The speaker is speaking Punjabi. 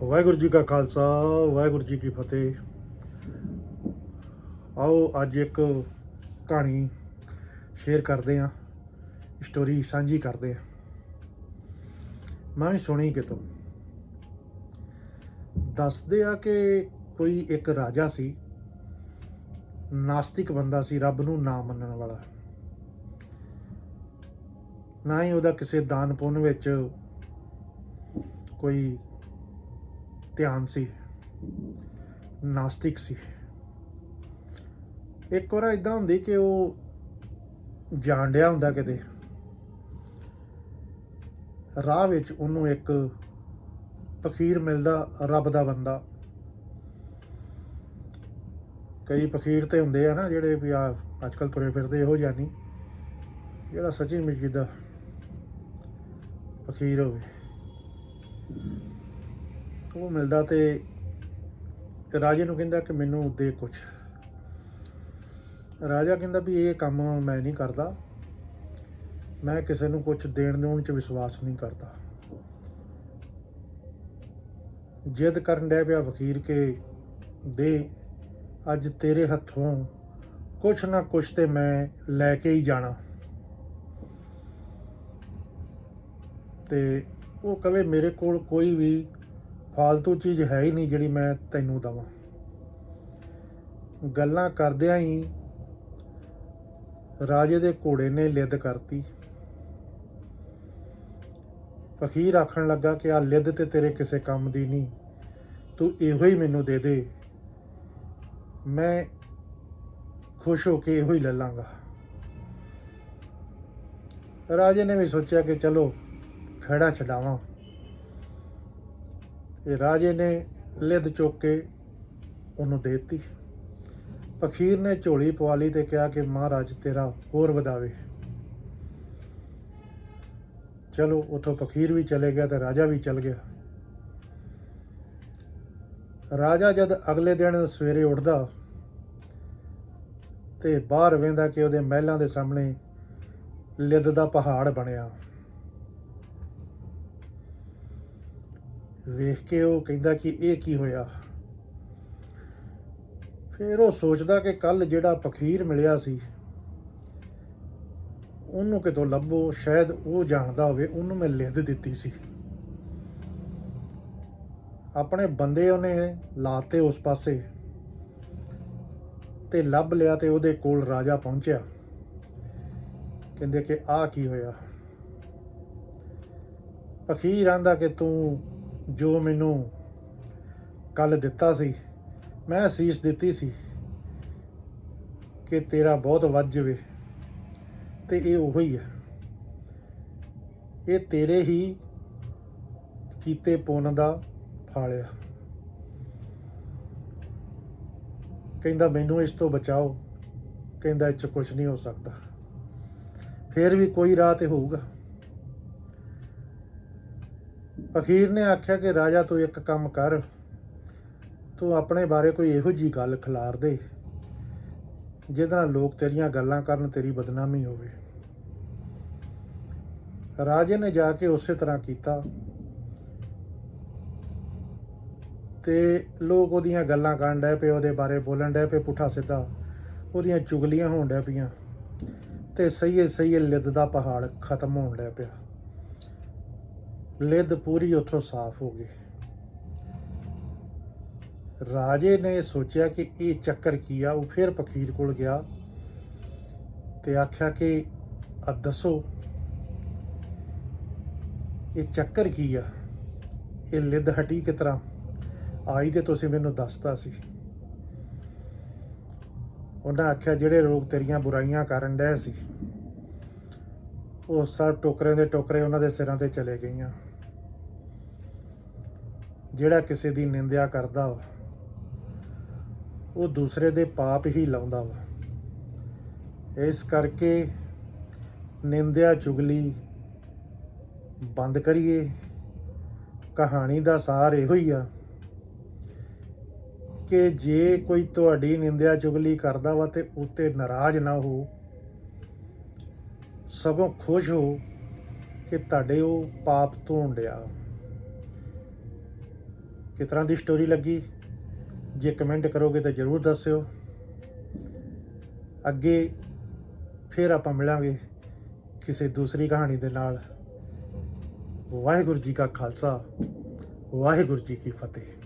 ਵਾਹਿਗੁਰੂ ਜੀ ਕਾ ਖਾਲਸਾ, ਵਾਹਿਗੁਰੂ ਜੀ ਕੀ ਫਤਿਹ। ਆਓ ਅੱਜ ਇੱਕ ਕਹਾਣੀ ਸ਼ੇਅਰ ਕਰਦੇ ਹਾਂ, ਸਟੋਰੀ ਸਾਂਝੀ ਕਰਦੇ ਹਾਂ। ਮੈਂ ਵੀ ਸੁਣੀ ਕਿਤੋਂ। ਦੱਸਦੇ ਆ ਕਿ ਕੋਈ ਇੱਕ ਰਾਜਾ ਸੀ, ਨਾਸਤਿਕ ਬੰਦਾ ਸੀ, ਰੱਬ ਨੂੰ ਨਾ ਮੰਨਣ ਵਾਲਾ। ਨਾ ਹੀ ਉਹਦਾ ਕਿਸੇ ਦਾਨ ਪੁੰਨ ਵਿੱਚ ਕੋਈ ਧਿਆਨ ਸੀ, ਨਾਸਤਿਕ ਸੀ। ਇੱਕ ਵਾਰ ਇਦਾਂ ਹੁੰਦੀ ਕਿ ਉਹ ਜਾਣ ਡਿਆ ਹੁੰਦਾ ਕਿਤੇ। ਰਾਹ ਵਿੱਚ ਉਹਨੂੰ ਇੱਕ ਫਕੀਰ ਮਿਲਦਾ, ਰੱਬ ਦਾ ਬੰਦਾ। ਕਈ ਫਕੀਰ ਤੇ ਹੁੰਦੇ ਆ ਨਾ ਜਿਹੜੇ ਵੀ ਆ ਅੱਜ ਕੱਲ ਤੁਰੇ ਫਿਰਦੇ ਇਹੋ ਜਿਹਾ ਨਹੀਂ। ਜਿਹੜਾ ਸੱਚੀ ਮੁੱਚੀ ਦਾ ਫਕੀਰ ਹੋਵੇ। ਉਹ ਮਿਲਦਾ ਤੇ ਰਾਜੇ ਨੂੰ ਕਹਿੰਦਾ ਕਿ ਮੈਨੂੰ ਦੇ ਕੁਝ ਰਾਜਾ ਕਹਿੰਦਾ ਵੀ ਇਹ ਕੰਮ ਮੈਂ ਨਹੀਂ ਕਰਦਾ। ਮੈਂ ਕਿਸੇ ਨੂੰ ਕੁਝ ਦੇਣ ਦੇਣ ਚ ਵਿਸ਼ਵਾਸ ਨਹੀਂ ਕਰਦਾ। ਜਿੱਦ ਕਰਨ ਡਿਆ ਪਿਆ ਫਕੀਰ ਕੇ ਦੇ, ਅੱਜ ਤੇਰੇ ਹੱਥੋਂ ਕੁਛ ਨਾ ਕੁਛ ਤੇ ਮੈਂ ਲੈ ਕੇ ਹੀ ਜਾਣਾ। ਤੇ ਉਹ ਕਵੇ ਮੇਰੇ ਕੋਲ ਕੋਈ ਵੀ ਫालतू ਚੀਜ਼ ਹੈ ਹੀ ਨਹੀਂ ਜਿਹੜੀ ਮੈਂ ਤੈਨੂੰ ਦਵਾਂ। ਗੱਲਾਂ ਕਰਦਿਆਂ ਹੀ ਰਾਜੇ ਦੇ ਘੋੜੇ ਨੇ ਲਿੱਦ ਕਰਤੀ। ਫਕੀਰ ਆਖਣ ਲੱਗਾ ਕਿ ਆ ਲਿੱਦ ਤੇ ਤੇਰੇ ਕਿਸੇ ਕੰਮ ਦੀ ਨਹੀਂ, ਤੂੰ ਇਹੋ ਹੀ ਮੈਨੂੰ ਦੇ ਦੇ। ਮੈਂ ਖੁਸ਼ ਹੋ ਕੇ ਇਹੋ ਹੀ ਲੈ ਲਾਂਗਾ। ਰਾਜੇ ਨੇ ਵੀ ਸੋਚਿਆ ਕਿ ਚਲੋ ਖੜਾ ਛਡਾਵਾਂ। ਇਹ ਰਾਜੇ ਨੇ ਲਿੱਦ ਚੁੱਕ ਕੇ ਉਹਨੂੰ ਦੇ ਦਿੱਤੀ। ਫਕੀਰ ਨੇ ਝੋਲੀ ਪਵਾ ਲਈ ਤੇ ਕਿਹਾ ਕਿ ਮਹਾਰਾਜ ਤੇਰਾ ਹੋਰ ਵਧਾਵੇ। ਚਲੋ, ਉਥੋਂ ਫਕੀਰ ਵੀ ਚਲੇ ਗਿਆ ਤੇ ਰਾਜਾ ਵੀ ਚਲ ਗਿਆ। ਰਾਜਾ ਜਦ ਅਗਲੇ ਦਿਨ ਸਵੇਰੇ ਉੱਠਦਾ ਤੇ ਬਾਹਰ ਵੇਂਦਾ ਕਿ ਉਹਦੇ ਮਹਿਲਾਂ ਦੇ ਸਾਹਮਣੇ ਲਿੱਦ ਦਾ ਪਹਾੜ ਬਣਿਆ। ਵੇਖ ਕੇ ਉਹ ਕਹਿੰਦਾ ਕਿ ਇਹ ਕੀ ਹੋਇਆ? ਫਿਰ ਉਹ ਸੋਚਦਾ ਕਿ ਕੱਲ ਜਿਹੜਾ ਫਕੀਰ ਮਿਲਿਆ ਸੀ, ਉਹਨੂੰ ਕਿਤੋਂ ਲੱਭੋ, ਸ਼ਾਇਦ ਉਹ ਜਾਣਦਾ ਹੋਵੇ, ਉਹਨੂੰ ਮੈਂ ਲਿੰਦ ਦਿੱਤੀ ਸੀ। ਆਪਣੇ ਬੰਦੇ ਉਹਨੇ ਲਾਤੇ ਉਸ ਪਾਸੇ ਤੇ ਲੱਭ ਲਿਆ ਤੇ ਉਹਦੇ ਕੋਲ ਰਾਜਾ ਪਹੁੰਚਿਆ। ਕਹਿੰਦੇ ਕਿ ਆਹ ਕੀ ਹੋਇਆ? ਫਕੀਰ ਆਂਦਾ ਕਿ ਤੂੰ ਜੋ ਮੈਨੂੰ ਕੱਲ ਦਿੱਤਾ ਸੀ, ਮੈਂ ਅਸੀਸ ਦਿੱਤੀ ਸੀ ਕਿ ਤੇਰਾ ਬਹੁਤ ਵੱਧ ਜਾਵੇ, ਤੇ ਇਹ ਉਹੋ ਹੀ। ਹੈ ਇਹ ਤੇਰੇ ਹੀ ਕੀਤੇ ਪੁੰਨ ਦਾ ਫਲ ਆ। ਕਹਿੰਦਾ, ਮੈਨੂੰ ਇਸ ਤੋਂ ਬਚਾਓ। ਕਹਿੰਦਾ, ਇਹ ਚ ਕੁਝ ਨਹੀਂ ਹੋ ਸਕਦਾ। ਫੇਰ ਵੀ ਕੋਈ ਰਾਹ ਤੇ ਹੋਊਗਾ। ਅਖੀਰ ਨੇ ਆਖਿਆ ਕਿ ਰਾਜਾ ਤੂੰ ਇੱਕ ਕੰਮ ਕਰ, ਤੂੰ ਆਪਣੇ ਬਾਰੇ ਕੋਈ ਇਹੋ ਜੀ ਗੱਲ ਖਿਲਾਰ ਦੇ, ਜਿਹਦੇ ਨਾਲ ਲੋਕ ਤੇਰੀਆਂ ਗੱਲਾਂ ਕਰਨ ਤੇਰੀ ਬਦਨਾਮੀ ਹੋਵੇ। ਰਾਜੇ ਨੇ ਜਾ ਕੇ ਉਸੇ ਤਰ੍ਹਾਂ ਕੀਤਾ ਤੇ ਲੋਕ ਉਹਦੀਆਂ ਗੱਲਾਂ ਕਰਨ ਡੈ ਪਏ, ਉਹਦੇ ਬਾਰੇ ਬੋਲਣ ਡੈ ਪਏ ਪੁੱਠਾ ਸਿੱਧਾ, ਉਹਦੀਆਂ ਚੁਗਲੀਆਂ ਹੋਣ ਡੈ ਪਈਆਂ ਤੇ ਸਹੀਏ ਸਹੀਏ ਲਿੱਦ ਦਾ ਪਹਾੜ ਖਤਮ ਹੋਣ ਡੈ ਪਿਆ। ਲਿੱਦ ਪੂਰੀ ਉੱਥੋਂ ਸਾਫ਼ ਹੋ ਗਈ। ਰਾਜੇ ਨੇ ਸੋਚਿਆ ਕਿ ਇਹ ਚੱਕਰ ਕੀ ਆ, ਉਹ ਫਿਰ ਫਕੀਰ ਕੋਲ ਗਿਆ ਤੇ ਆਖਿਆ ਕਿ ਆ ਦੱਸੋ, ਇਹ ਚੱਕਰ ਕੀ ਆ? ਇਹ ਲਿੱਦ ਹਟੀ ਕਿਸ ਤਰ੍ਹਾਂ ਆਈ ਤੇ ਤੁਸੀਂ ਮੈਨੂੰ ਦੱਸਤਾ ਸੀ। ਉਹਨਾਂ ਆਖਿਆ, ਜਿਹੜੇ ਲੋਕ ਤੇਰੀਆਂ ਬੁਰਾਈਆਂ ਕਰਨ ਡਏ ਸੀ ਉਹ ਸਭ ਟੋਕਰੇ ਦੇ ਟੋਕਰੇ ਉਹਨਾਂ ਦੇ ਸਿਰਾਂ ਤੇ ਚਲੇ ਗਈਆਂ। ਜਿਹੜਾ ਕਿਸੇ ਦੀ ਨਿੰਦਿਆ ਕਰਦਾ ਵਾ, ਉਹ ਦੂਸਰੇ ਦੇ ਪਾਪ ਹੀ ਲਾਉਂਦਾ ਵਾ। ਇਸ ਕਰਕੇ ਨਿੰਦਿਆ ਚੁਗਲੀ ਬੰਦ ਕਰੀਏ। ਕਹਾਣੀ ਦਾ ਸਾਰ ਇਹੋ ਹੀ ਆ ਕਿ ਜੇ ਕੋਈ ਤੁਹਾਡੀ ਨਿੰਦਿਆ ਚੁਗਲੀ ਕਰਦਾ ਵਾ ਤੇ ਉਤੇ ਨਾਰਾਜ਼ ਨਾ ਹੋ ਸਗੋਂ ਖੁਸ਼ ਹੋ ਕਿ ਤੁਹਾਡੇ ਉਹ ਪਾਪ ਧੋਣ ਡਿਆ। ਕਿਸ ਤਰ੍ਹਾਂ ਦੀ ਸਟੋਰੀ ਲੱਗੀ? ਜੇ ਕਮੈਂਟ ਕਰੋਗੇ ਤਾਂ ਜਰੂਰ ਦੱਸਿਓ। ਅੱਗੇ ਫਿਰ ਆਪਾਂ ਮਿਲਾਂਗੇ ਕਿਸੇ ਦੂਸਰੀ ਕਹਾਣੀ ਦੇ ਨਾਲ। ਵਾਹਿਗੁਰੂ ਜੀ ਕਾ ਖਾਲਸਾ, ਵਾਹਿਗੁਰੂ ਜੀ ਕੀ ਫਤਿਹ।